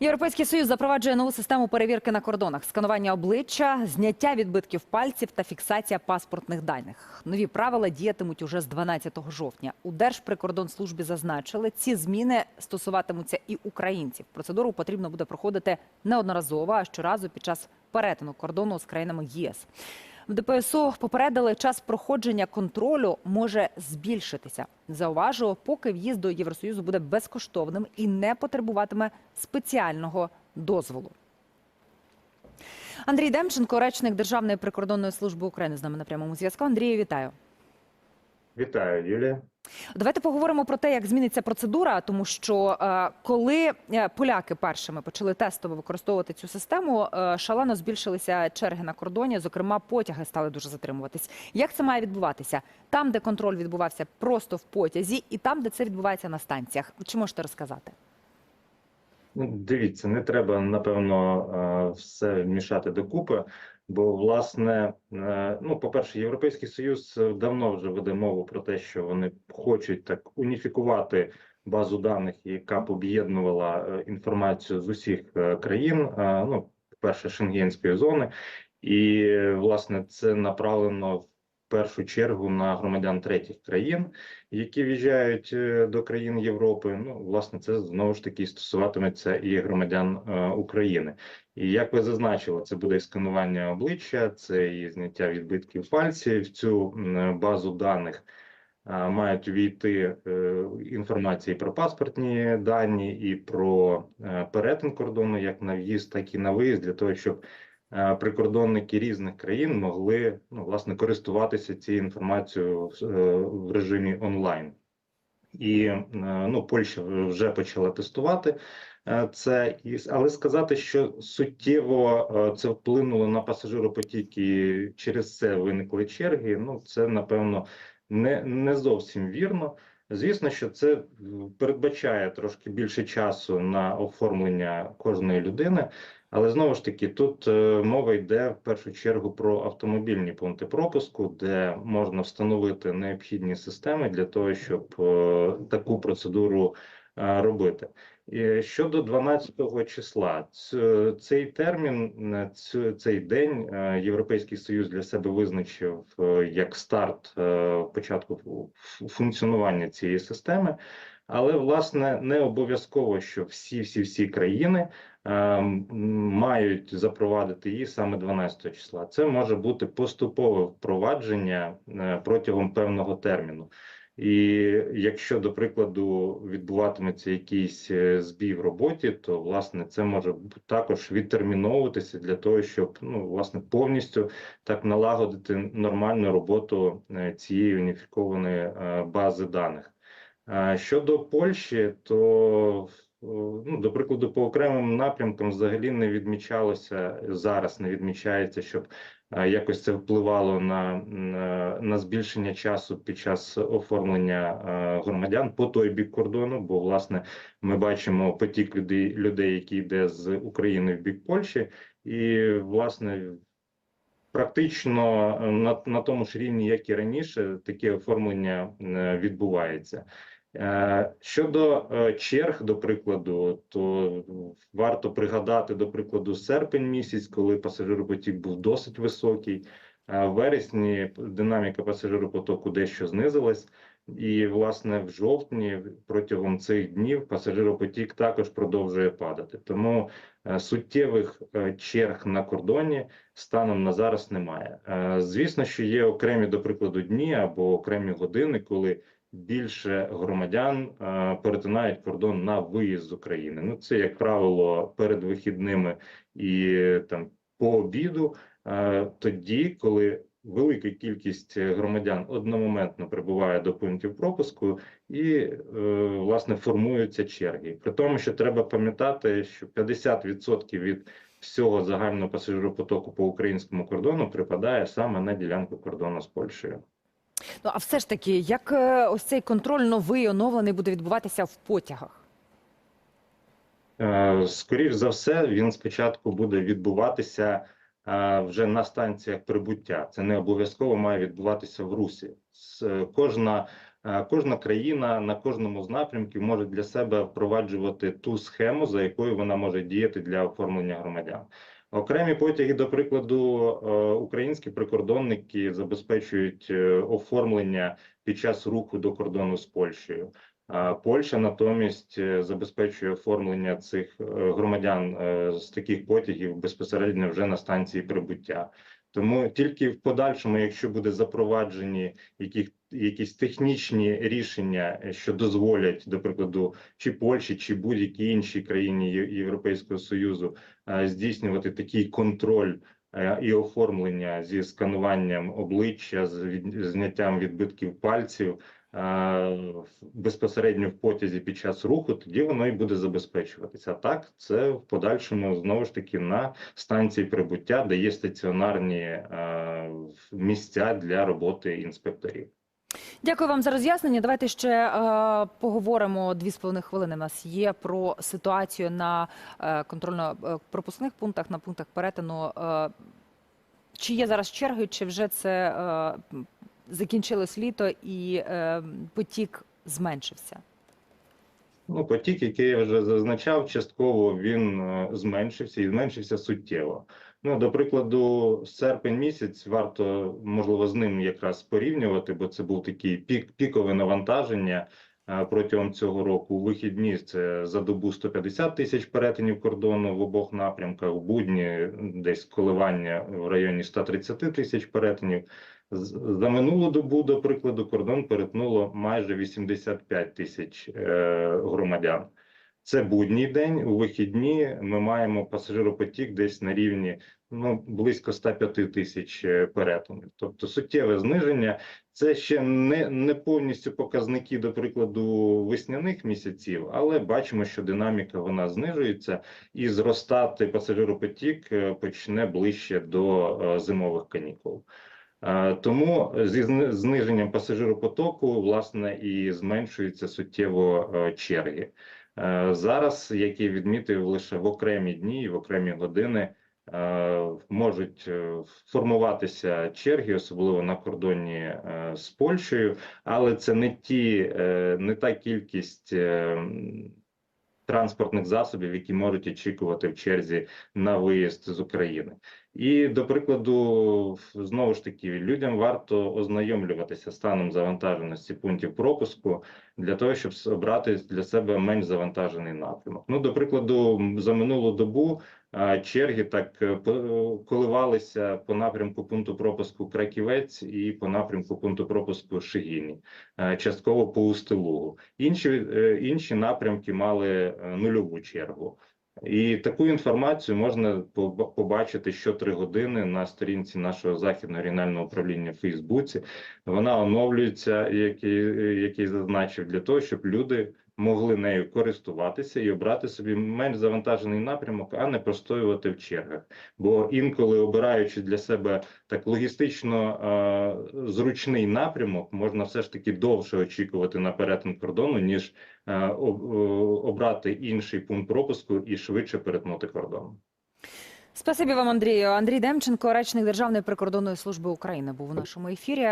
Європейський союз запроваджує нову систему перевірки на кордонах: сканування обличчя, зняття відбитків пальців та фіксація паспортних даних. Нові правила діятимуть уже з 12 жовтня. У Держприкордонслужбі зазначили, ці зміни стосуватимуться і українців. Процедуру потрібно буде проходити неодноразово, а щоразу під час перетину кордону з країнами ЄС. В ДПСУ попередили, час проходження контролю може збільшитися. Зауважу, поки в'їзд до Євросоюзу буде безкоштовним і не потребуватиме спеціального дозволу. Андрій Демченко, речник Державної прикордонної служби України, з нами на прямому зв'язку. Андрію, вітаю. Вітаю, Юлія. Давайте поговоримо про те, як зміниться процедура, тому що е, коли е, поляки першими почали тестово використовувати цю систему, е, шалено збільшилися черги на кордоні. Зокрема, потяги стали дуже затримуватись. Як це має відбуватися? Там, де контроль відбувався просто в потязі, і там, де це відбувається на станціях. Чи можете розказати? Ну, Дивіться, не треба напевно все мішати докупи, бо власне, е, ну, по-перше, Європейський Союз давно вже веде мову про те, що вони хочуть так уніфікувати базу даних, яка б об'єднувала е, інформацію з усіх е, країн. е, Ну, по-перше, шенгенської зони, і е, власне це направлено в першу чергу на громадян третіх країн. які в'їжджають е, до країн Європи. Ну, власне, це знову ж таки стосуватиметься і громадян е, України. І як ви зазначили, це буде і сканування обличчя, це і зняття відбитків пальців. В цю базу даних е, мають увійти е, інформації про паспортні дані і про е, перетин кордону, як на в'їзд, так і на виїзд, для того, щоб прикордонники різних країн могли ну, власне користуватися цією інформацією в, е, режимі онлайн. І е, ну, Польща вже почала тестувати е, це, але сказати, що суттєво е, це вплинуло на пасажиропотік і через це виникли черги. Ну це напевно не, не зовсім вірно. Звісно, що це передбачає трошки більше часу на оформлення кожної людини. Але знову ж таки, тут е, мова йде в першу чергу про автомобільні пункти пропуску, де можна встановити необхідні системи для того, щоб е, таку процедуру е, робити. І щодо 12 числа, цей термін, е, цей день е, Європейський Союз для себе визначив е, як старт е, початку функціонування цієї системи. Але власне не обов'язково, що всі всі всі країни е, мають запровадити її саме 12 числа. Це може бути поступове впровадження е, протягом певного терміну. І якщо, до прикладу, відбуватиметься якийсь е, збій в роботі, то власне це може також відтерміновуватися для того, щоб ну власне повністю так налагодити нормальну роботу е, цієї уніфікованої е, бази даних. Щодо Польщі, то ну, до прикладу, по окремим напрямкам взагалі не відмічалося зараз, не відмічається, щоб якось це впливало на, на, на збільшення часу під час оформлення е, громадян по той бік кордону. Бо власне ми бачимо потік людей, людей, які йде з України в бік Польщі, і власне. Практично е, на, на тому ж рівні, як і раніше, таке оформлення е, відбувається. Е, Щодо е, черг, до прикладу, то варто пригадати, до прикладу, серпень місяць, коли пасажиропотік був досить високий. Е, В вересні динаміка пасажиропотоку дещо знизилась, і, власне, в жовтні протягом цих днів пасажиропотік також продовжує падати. Тому суттєвих черг на кордоні станом на зараз немає. Звісно, що є окремі, до прикладу, дні або окремі години, коли більше громадян е, перетинають кордон на виїзд з України. Ну це як правило перед вихідними і там по обіду, е, тоді, коли велика кількість громадян одномоментно прибуває до пунктів пропуску і е, власне формуються черги. При тому, що треба пам'ятати, що 50% від всього загального пасажиропотоку по українському кордону припадає саме на ділянку кордону з Польщею. Ну а все ж таки, як е, ось цей контроль новий оновлений буде відбуватися в потягах? Е, Скоріш за все, він спочатку буде відбуватися е, вже на станціях прибуття. Це не обов'язково має відбуватися в русі. Кожна Кожна країна на кожному з напрямків може для себе впроваджувати ту схему, за якою вона може діяти для оформлення громадян. Окремі потяги, до прикладу, е, українські прикордонники забезпечують е, оформлення під час руху до кордону з Польщею. Польща натомість е, забезпечує оформлення цих громадян з таких потягів безпосередньо вже на станції прибуття. Тому тільки в подальшому, якщо буде запроваджені яких, якісь технічні рішення, е, що дозволять, до прикладу, чи Польщі, чи будь-якій іншій країні Європейського Союзу е, здійснювати такий контроль е, і оформлення зі скануванням обличчя, з зняттям відбитків пальців безпосередньо в потязі під час руху, тоді воно і буде забезпечуватися. А так, це в подальшому знову ж таки на станції прибуття, де є стаціонарні е, місця для роботи інспекторів. Дякую вам за роз'яснення. Давайте ще е, поговоримо дві з половиною хвилини. У нас є про ситуацію на е, контрольно-пропускних пунктах, на пунктах перетину. Е, чи є зараз черги, чи вже це е, закінчилось літо і е, потік зменшився? Ну, потік, який я вже зазначав, частково він е, зменшився і зменшився суттєво. Ну, до прикладу, серпень місяць варто можливо з ним якраз порівнювати, бо це був такий пік, пікове навантаження е, протягом цього року. У вихідні це за добу 150 тисяч перетинів кордону в обох напрямках. У будні десь коливання в районі 130 тисяч перетинів. За минулу добу, до прикладу, кордон перетнуло майже 85 тисяч е, громадян. Це будній день. У вихідні ми маємо пасажиропотік десь на рівні ну близько 105 тисяч е, перетинів. Тобто суттєве зниження. Це ще не, не повністю показники, до прикладу, весняних місяців, але бачимо, що динаміка вона знижується і зростати пасажиропотік е, почне ближче до зимових канікул. Е, Тому зі зниженням пасажиропотоку, власне, і зменшуються суттєво е, черги. Е, Зараз, як я відмітив, лише в окремі дні і в окремі години е, можуть е, формуватися черги, особливо на кордоні е, з Польщею, але це не ті, е, не та кількість е, транспортних засобів, які можуть очікувати в черзі на виїзд з України. І до прикладу, знову ж таки, людям варто ознайомлюватися станом завантаженості пунктів пропуску для того, щоб обрати для себе менш завантажений напрямок. Ну, до прикладу, за минулу добу черги так е, коливалися по напрямку пункту пропуску Краківець і по напрямку пункту пропуску Шигіні, е, частково по Устилугу. Інші, е, інші напрямки мали нульову чергу. І таку інформацію можна поб- побачити щотри години на сторінці нашого західного регіонального управління в Фейсбуці. Вона оновлюється, як і, який зазначив, для того, щоб люди могли нею користуватися і обрати собі менш завантажений напрямок, а не простоювати в чергах. Бо інколи обираючи для себе так логістично е, зручний напрямок, можна все ж таки довше очікувати на перетин кордону, ніж е, обрати інший пункт пропуску і швидше перетнути кордон. Спасибі вам, Андрію. Андрій Демченко, речник Державної прикордонної служби України, був у нашому ефірі.